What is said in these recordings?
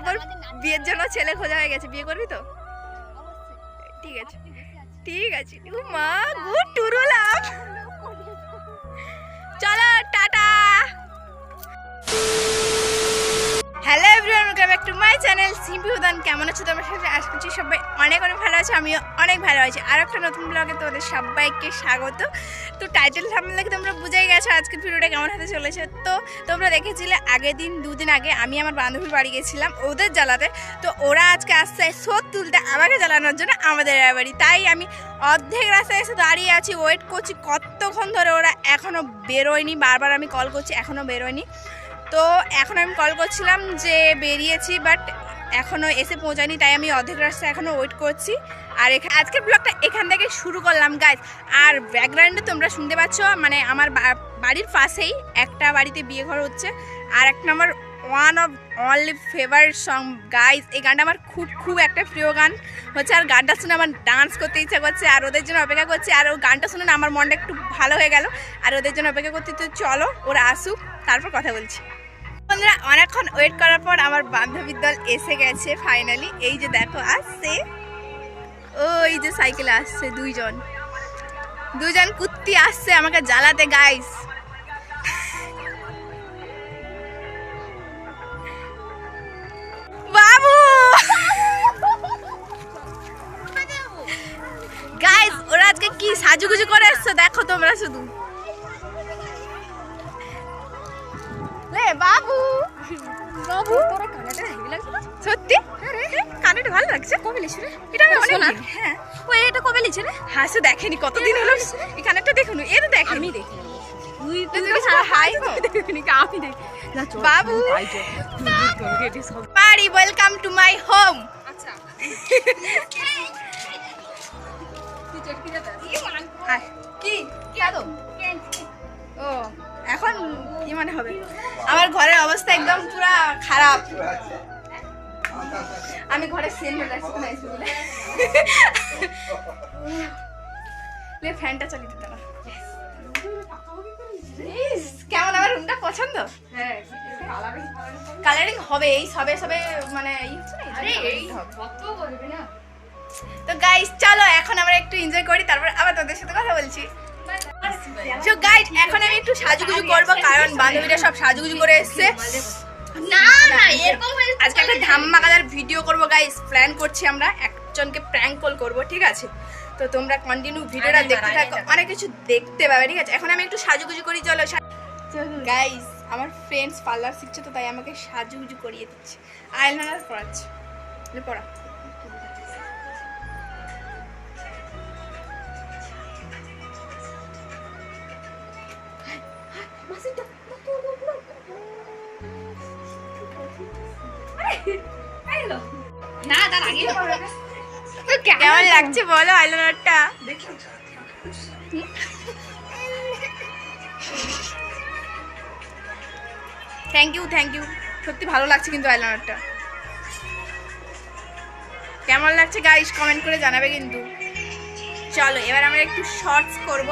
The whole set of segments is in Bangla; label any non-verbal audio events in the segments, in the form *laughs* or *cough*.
তারপর বিয়ের জন্য ছেলে খোঁজা হয়ে গেছে। বিয়ে করবি তো? ঠিক আছে। ঠিক আছে। ও মা গুড টুরু উদান, কেমন আছো তোমার? সাথে আশা করছি সবাই অনেক অনেক ভালো আছে, আমিও অনেক ভালো আছি। আর একটা নতুন ব্লগে তোমাদের সবাইকে স্বাগত। তো টাইটেল সামনে দেখে তোমরা বুঝেই গেছো আজকের ভিডিওটা কেমন হাতে চলেছে। তো তোমরা দেখেছিলে আগের দিন, দুদিন আগে আমি আমার বান্ধবীর বাড়ি গেছিলাম ওদের জ্বালাতে। তো ওরা আজকে আসছে সোদ তুলতে আমাকে জ্বালানোর জন্য আমাদের বাড়ি। তাই আমি অর্ধেক রাস্তায় এসে দাঁড়িয়ে আছি ওয়েট করছি, কতক্ষণ ধরে ওরা এখনও বেরোয়নি, বারবার আমি কল করছি এখনও বেরোয়নি। তো এখন আমি কল করছিলাম যে বেরিয়েছি বাট এখনও এসে পৌঁছায়নি, তাই আমি অর্ধেক রাস্তা এখনও ওয়েট করছি। আর এখানে আজকের ব্লগটা এখান থেকে শুরু করলাম গাইজ আর ব্যাকগ্রাউন্ডে তোমরা শুনতে পাচ্ছ মানে আমার বাড়ির পাশেই একটা বাড়িতে বিয়ে ঘর হচ্ছে। আর একটা আমার one of only favourite song guys এই গানটা আমার খুব খুব একটা প্রিয় গান। হচ্ছে আর গানটা শুনে আমার ডান্স করতে ইচ্ছা করছে, আর ওদের জন্য অপেক্ষা করছে। আর ও গানটা শুনে না, আমার মনটা একটু ভালো হয়ে গেল। আর ওদের জন্য অপেক্ষা করতে তো চলো ওরা আসুক, তারপর কথা বলছি। বন্ধুরা, অনেকক্ষণ ওয়েট করার পর আমার বান্ধবীর দল এসে গেছে ফাইনালি এই যে দেখো, আসছে। ওই যে সাইকেলে আসছে দুইজন। দুজন কুত্তি আসছে আমাকে জ্বালাতে গাইস বাবু! গাইস ওরা আজকে কি সাজুগুজু করে এসছে? দেখো তোমরা শুধু। লে বাবু। বাবু তোরা কানাটা হেভি লাগছে। না? সত্যি কানেটা ভালো লাগছে? কবে লিখছি রে? এটা আমি অনেক। দিন, হ্যাঁ। ওই এটা কবে লিখছে রে? হাসে দেখেনি কতদিন হলো? এই কানেরটা দেখুন এটা দেখেনি। আমি দেখি। তুই তো সবাই হাই। দেখিনি কি আমি দেখি। না বাবু। তুই তুই বাড়ি ওয়েলকাম টু মাই হোম আচ্ছা। তুই চটকি যাবে কি? কেন ও। এখন কি মানে হবে? আমার ঘরের অবস্থা একদম পুরো খারাপ। আমি ঘরে সেন হয়ে যাচ্ছি না লে ফ্যানটা চালিয়ে দিতে না। কেমন? আমার রুমটা পছন্দ? হ্যাঁ কালারিং হবে। এই সবে সবে মানে তো গাইস চলো এখন আমরা একটু এনজয় করি তারপর আবার তোদের সাথে কথা বলছি। সো গাইস এখন আমি একটু সাজুগুজু করব কারণ বান্ধবীরা সব সাজুগুজু করে এসেছে। না না এরকম আজকে একটা ধাম্মাকাদার ভিডিও করব গাইস প্ল্যান করছি আমরা। একজনকে প্র্যাঙ্ক কল করব ঠিক আছে? তো তোমরা কন্টিনিউ ভিডিওটা দেখতে থাকো। অনেক কিছু দেখতে পাবে ঠিক আছে? এখন আমি একটু সাজুগুজু করি চলো গাইস আমার ফ্রেন্ডস পার্লার শিখছে তো তাই আমাকে সাজুগুজু করিয়ে দিচ্ছে। আইলাইনার পড়াচ্ছে। লে পড়া না তার আগে কেমন লাগছে বলো আইলাইনারটা থ্যাংক ইউ থ্যাংক ইউ সত্যি ভালো লাগছে কিন্তু আইলাইনারটা কেমন লাগছে গাইস কমেন্ট করে জানাবে কিন্তু চলো এবার আমরা একটু শর্টস করব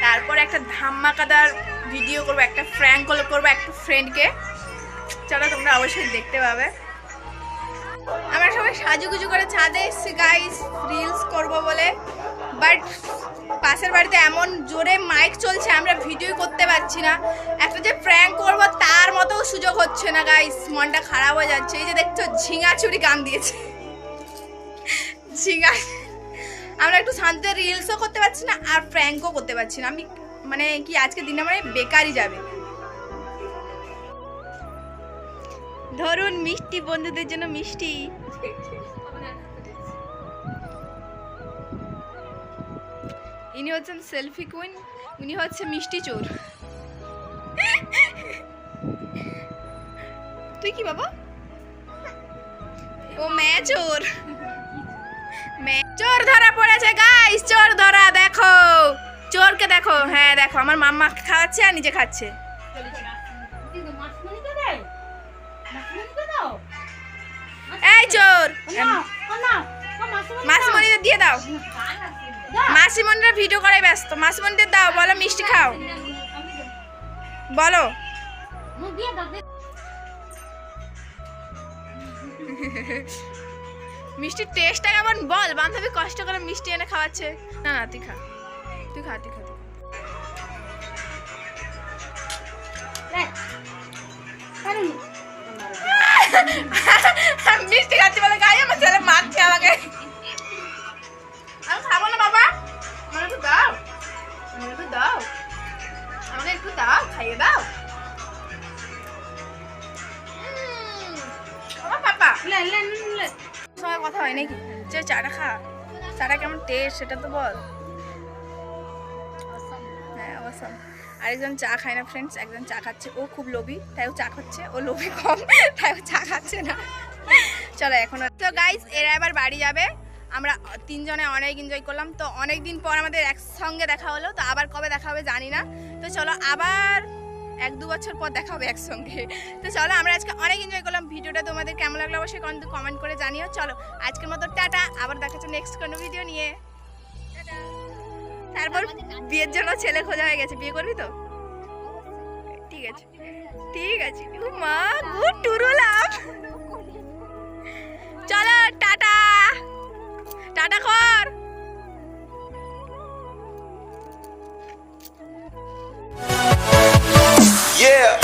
তারপর একটা ধাম্মাকাদার ভিডিও করব, একটা ফ্র্যাঙ্ক কল করব একটা ফ্রেন্ডকে চলো তোমরা অবশ্যই দেখতে পাবে। আমরা সবাই সাজুগুজু করে ছাদে এসেছি গাইস রিলস করব বলে। বাট পাশের বাড়িতে এমন জোরে মাইক চলছে, আমরা ভিডিও করতে পারছি না। একটা যে প্র্যাঙ্ক করব, তার মতো সুযোগ হচ্ছে না গাইস মনটা খারাপ হয়ে যাচ্ছে। এই যে দেখছ ঝিঙাচুরি গান দিয়েছে। ঝিঙা আমরা একটু শান্তিতে রিলসও করতে পারছি না, আর প্র্যাঙ্কও করতে পারছি না। আমি মানে কি আজকে দিনে মানে বেকারই যাবে। ধরুন মিষ্টি বন্ধুদের জন্য মিষ্টি। ইনি হচ্ছেন সেলফি কুইন, উনি হচ্ছে মিষ্টি চোর। তুই কি বাবা? ও মে চোর। চোর ধরা পড়েছে গাইস চোর ধরা দেখো। চোরকে দেখো হ্যাঁ দেখো, আমার মাম্মা খাওয়াচ্ছে আর নিজে খাচ্ছে। এই চোর! মাসিমণিদের দিয়ে দাও। মাসিমণিরা ভিডিও করাই ব্যস্ত। মাসিমণিদের দাও, বলো মিষ্টি খাও। বলো। মিষ্টির টেস্টটা কেমন বল? বান্ধবী কষ্ট করে মিষ্টি এনে খাওয়াচ্ছে। না না, তুই খা। তুই খা তুই খা তুই খা। আমি মিষ্টি খাচ্ছি বলে গায়ে আমার ছেলে মারছে আমাকে। আমি খাব না বাবা। আমার একটু দাও। আমার একটু দাও। আমাকে একটু দাও খাইয়ে দাও। কথা হয় নাকি? যে চাটা খা চাটা কেমন টেস্ট সেটা তো বল। অবশ্যই আরেকজন চা খায় না ফ্রেন্ডস একজন চা খাচ্ছে। ও খুব লোভী, তাই ও চা খাচ্ছে। ও লোভী কম, *laughs* তাই ও চা খাচ্ছে না। চলো এখন তো গাইস এরা এবার বাড়ি যাবে। আমরা তিনজনে অনেক এনজয় করলাম। তো অনেক দিন পর আমাদের একসঙ্গে দেখা হলো। তো আবার কবে দেখা হবে জানি না। তো চলো আবার এক দু বছর পর দেখা হবে একসঙ্গে। তো চলো, আমরা আজকে অনেক এনজয় করলাম। ভিডিওটা তোমাদের কেমন লাগল অবশ্যই কমেন্ট করে জানিও। চলো, আজকের মতো টাটা। আবার দেখা হচ্ছে নেক্সট কোনো ভিডিও নিয়ে। তারপর বিয়ের জন্য ছেলে খোঁজা হয়ে গেছে। বিয়ে করবি তো? ঠিক আছে। ঠিক আছে। মা গুড টুরু লাভ। চলো টাটা। টাটা কর Yeah.